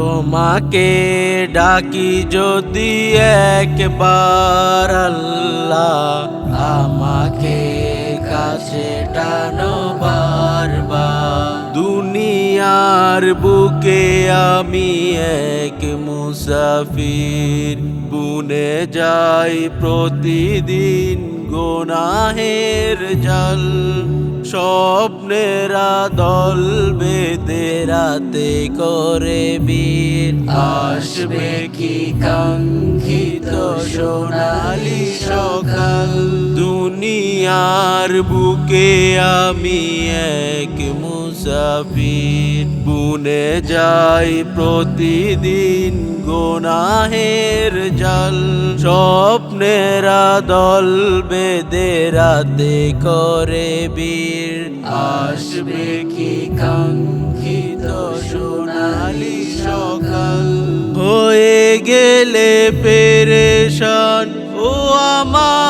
তোমাকে ডাকি যদি একবার আল্লাহ আমাকে কাছে টানো বারবার। দুনিয়ার বুকে আমি এক মুসাফির, বুনে যাই প্রতিদিন গোনাহের জল। স্বপ্নেরা দল বেঁধে রাতে করে বীর। আসবে কি কাঙ্ক্ষিত সোনালি সকাল? দুনিয়ার বুকে আমি এক মুসাফির বুনে যাই প্রতিদিন গোনাহের জল। স্বপ্নেরা দল বেঁধে রাতে করে বীর। আসবে কি কাঙ্ক্ষিত সোনালি সকাল? হয়ে গেলে পেরেশান ও আমার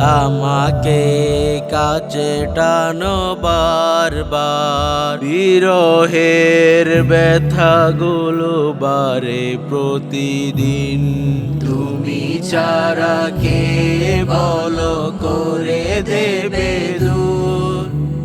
আমাকে কাছে টানো বারবার। বিরহের ব্যথাগুলো বারে প্রতিদিন। তুমি চারাকে বলো করে দেবে দূর?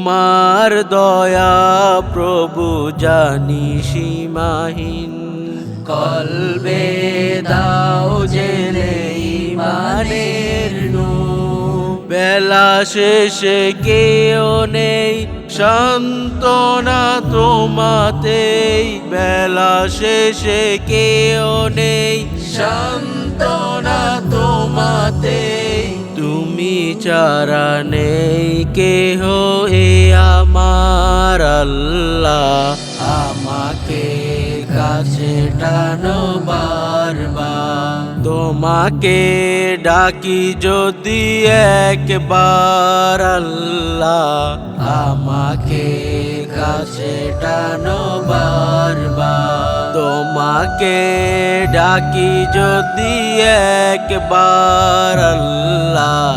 তোমার দয়া প্রভু জানি সীমাহীন। কলবে দাও জেলে ইমানের নু বেলা শেষে কেউ নেই সান্ত্বনা তোমাতেই। বেলা শেষে কেউ নেই সান্ত্বনা তোমাতেই। তুমি চারা নেই কেহ এ আমার আল্লাহ। আমাকে কাছে টানো বারবার। তোমাকে ডাকি যদি একবার আল্লাহ। আমাকে কাছে টানো বারবার। তোমাকে ডাকি যদি একবার আল্লাহ।